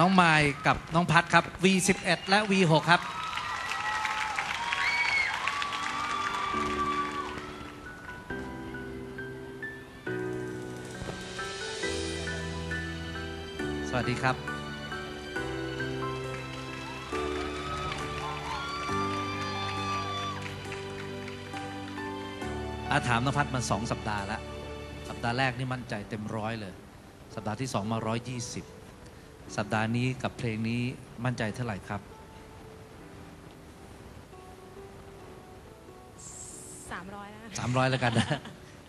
น้องไมายกับน้องพัดครับ V11 และ V6 ครับ สวัสดีครับอาถามนภัทมาสองสัปดาห์แล้ว สัปดาห์แรกนี่มั่นใจเต็มร้อยเลย สัปดาห์ที่สองมาร้อยยี่สิบ สัปดาห์นี้กับเพลงนี้มั่นใจเท่าไหร่ครับสามร้อยแล้วสามร้อยแล้วกันนะ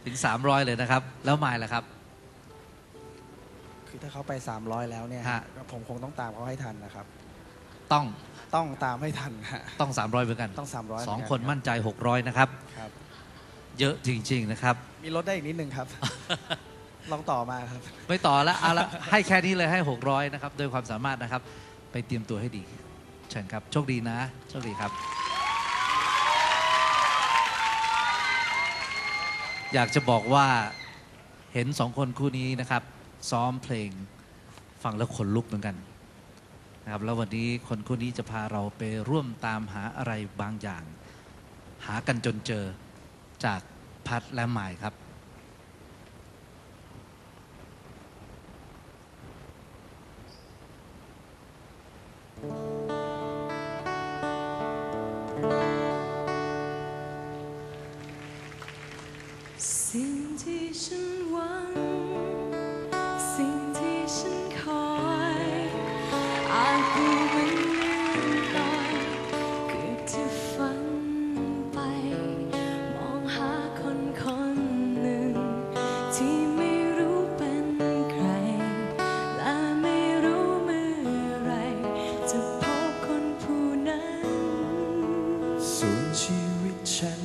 ถึงสามร้อยเลยนะครับ แล้วมายล่ะครับ คือถ้าเขาไป 300 แล้วเนี่ยฮะ ผมคงต้องตามเขาให้ทันนะครับ ต้องต้องตามให้ทันฮะ ต้องสามร้อยเหมือนกันต้อง300สองเหมือนกันคนครับ มั่นใจหกร้อยนะครับ ครับ เยอะจริง ๆ นะครับ มีลดได้อีกนิดนึงครับ ลองต่อมาครับ ไม่ต่อแล้วเอาละให้แค่นี้เลยให้ 600 นะครับโดยความสามารถนะครับ ไปเตรียมตัวให้ดี เชิญครับ โชคดีนะ โชคดีครับ อยากจะบอกว่าเห็นสองคนคู่นี้นะครับ ซ้อมเพลงฟังแล้วขนลุกเหมือนกันนะครับแล้ววันนี้คนคู่นี้จะพาเราไปร่วมตามหาอะไรบางอย่าง หากันจนเจอจากพัดและหมายครับ ที่ฉันหวัง สิ่งที่ฉันคอยอาจดูเหมือนเลื่อนลอยเกือบจะฝันไป มองหาคนคนหนึ่ง ที่ไม่รู้เป็นใคร และไม่รู้เมื่อไร จะพบคนผู้นั้นสูญชีวิตฉัน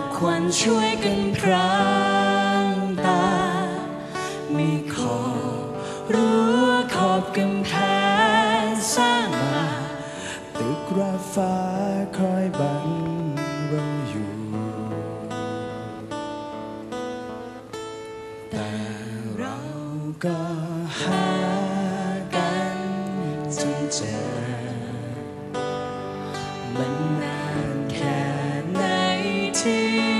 อกควันช่วยกันพรางตา มีขอบรั้วขอบกำแพงสร้างมา ตึกราฟ้าคอยบังเราอยู่ แต่เราก็หากันจนเจอมัน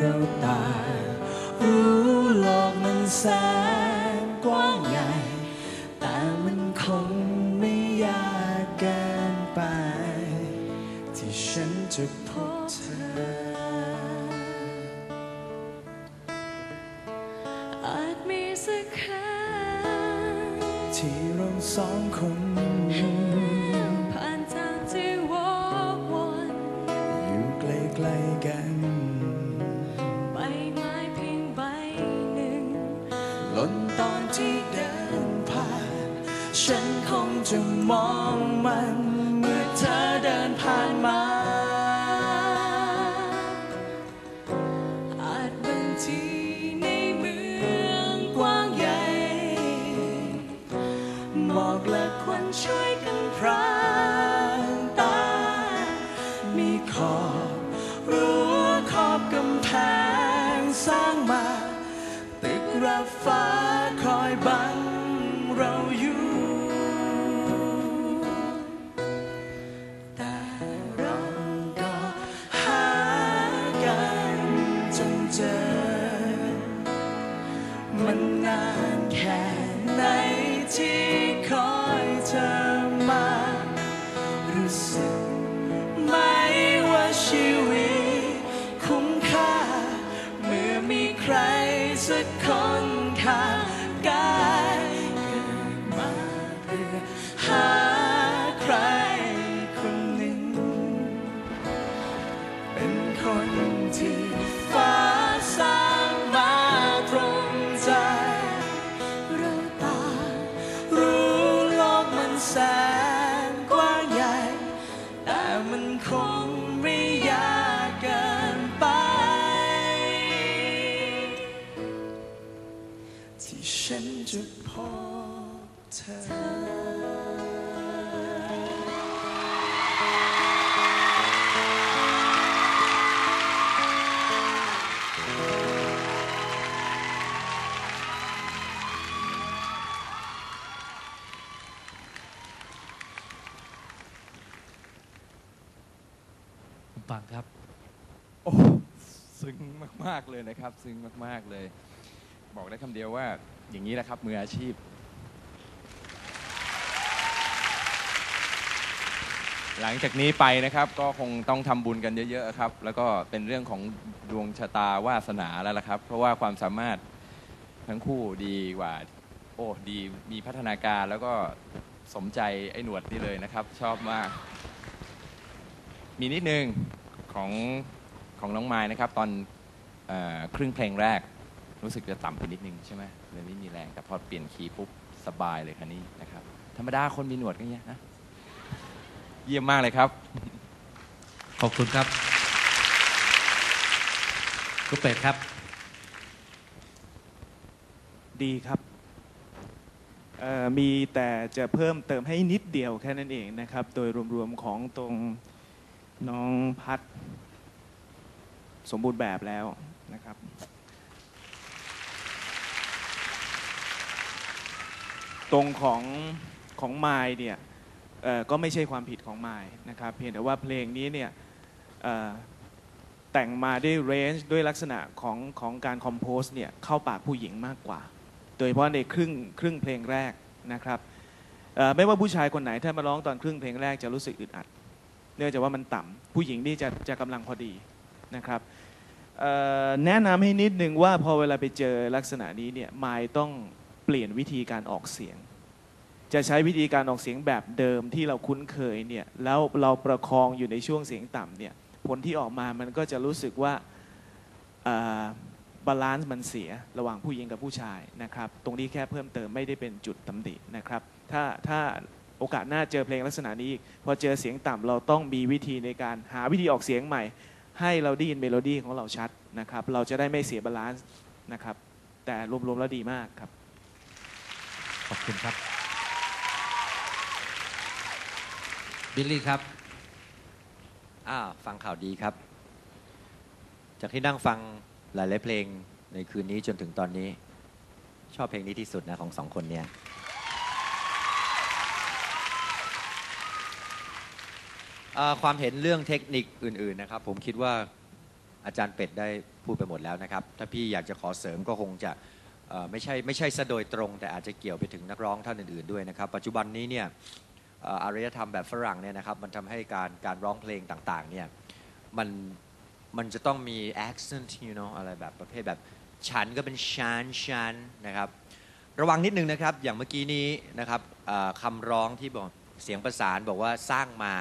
เราตารู้โลกมันแสนกว้างใหญ่ แต่มันคงไม่ยากเกินไป ที่ฉันจะพบเธอ อาจมีสักครั้งที่เราสองคน และควันช่วยกันพรา ที่ฉันจะพบเธอฟังครับ โอ้ ซึ้งมาก ๆ เลยนะครับ ซึ้งมาก ๆ เลย บอกได้คำเดียวว่าอย่างนี้แหละครับมืออาชีพ หลังจากนี้ไปนะครับก็คงต้องทำบุญกันเยอะๆครับ แล้วก็เป็นเรื่องของดวงชะตาวาสนาแล้วล่ะครับ เพราะว่าความสามารถทั้งคู่ดีกว่า โอ้ดีมีพัฒนาการแล้วก็สมใจไอ้หนวดนี่เลยนะครับ ชอบมาก มีนิดนึงของของน้องไม้นะครับ ตอนอครึ่งเพลงแรก รู้สึกจะต่ำไปนิดนึงใช่ไหมเลยไม่มีแรง แต่พอเปลี่ยนคีย์ปุ๊บสบายเลยคันนี้นะครับ ธรรมดาคนมีหนวดก็อย่างเงี้ยนะ เยี่ยมมากเลยครับ ขอบคุณครับคุณเป็ดครับ ดีครับเอ่อมีแต่จะเพิ่มเติมให้นิดเดียวแค่นั้นเองนะครับ โดยรวมๆของตรงน้องพัด สมบูรณ์แบบแล้วนะครับ ตรงของของไมล์เนี่ยก็ไม่ใช่ความผิดของไมล์นะครับเพียงแต่ว่าเพลงนี้เนี่ยแต่งมาด้วยเรนจ์ด้วยลักษณะของของการคอมโพสเนี่ยเข้าปากผู้หญิงมากกว่า โดยเฉพาะในครึ่งครึ่งเพลงแรกนะครับไม่ว่าผู้ชายคนไหนถ้ามาร้องตอนครึ่งเพลงแรกจะรู้สึกอึดอัด เนื่องจากว่ามันต่ำผู้หญิงนี่จะจะกำลังพอดีนะครับแนะนำให้นิดนึงว่าพอเวลาไปเจอลักษณะนี้เนี่ยไมค์ต้อง เปลี่ยนวิธีการออกเสียง จะใช้วิธีการออกเสียงแบบเดิมที่เราคุ้นเคยเนี่ยแล้วเราประคองอยู่ในช่วงเสียงต่ำเนี่ยผลที่ออกมามันก็จะรู้สึกว่าบาลานซ์มันเสียระหว่างผู้หญิงกับผู้ชายนะครับตรงนี้แค่เพิ่มเติมไม่ได้เป็นจุดตำหนินะครับถ้าถ้าโอกาสหน้าเจอเพลงลักษณะนี้อีกพอเจอเสียงต่ำเราต้องมีวิธีในการหาวิธีออกเสียงใหม่ ให้เราได้ยินเมโลดี้ของเราชัดนะครับเราจะได้ไม่เสียบาลานซ์นะครับแต่รวมๆแล้วดีมากครับ ขอบคุณครับ บิลลี่ครับอ่าฟังข่าวดีครับ จากที่นั่งฟังหลายๆเพลงในคืนนี้จนถึงตอนนี้ ชอบเพลงนี้ที่สุดนะของสองคนเนี่ยความเห็นเรื่องเทคนิคอื่นๆนะครับ ผมคิดว่าอาจารย์เป็ดได้พูดไปหมดแล้วนะครับ ถ้าพี่อยากจะขอเสริมก็คงจะ ไม่ใช่ไม่ใช่ซะโดยตรง แต่อาจจะเกี่ยวไปถึงนักร้องท่านอื่นๆด้วยนะครับปัจจุบันนี้เนี่ยอารยธรรมแบบฝรั่งเนี่ยนะครับมันทำให้การการร้องเพลงต่างๆเนี่ยมันมันจะต้องมี accent you know อะไรแบบประเภทแบบฉันก็เป็นฉันฉันนะครับระวังนิดนึงนะครับอย่างเมื่อกี้นี้นะครับคำร้องที่บอกเสียงประสานบอกว่าสร้างมา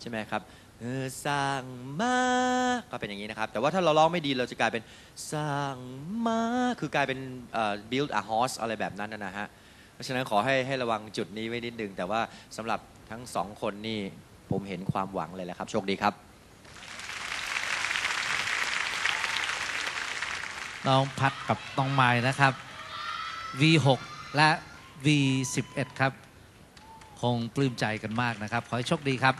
ใช่ไหมครับ เออสร้างมาก็เป็นอย่างนี้นะครับ แต่ว่าถ้าเราร้องไม่ดีเราจะกลายเป็นสร้างมาคือกลายเป็นเอ่อ build a horse อะไรแบบนั้นนะฮะ เพราะฉะนั้นขอให้ให้ระวังจุดนี้ไว้นิดนึง แต่ว่าสำหรับทั้งสองคนนี่ผมเห็นความหวังเลยแหละครับ โชคดีครับ น้องพัดกับน้องไม้นะครับ V6 และ V11 ครับ คงปลื้มใจกันมากนะครับ ขอให้โชคดีครับ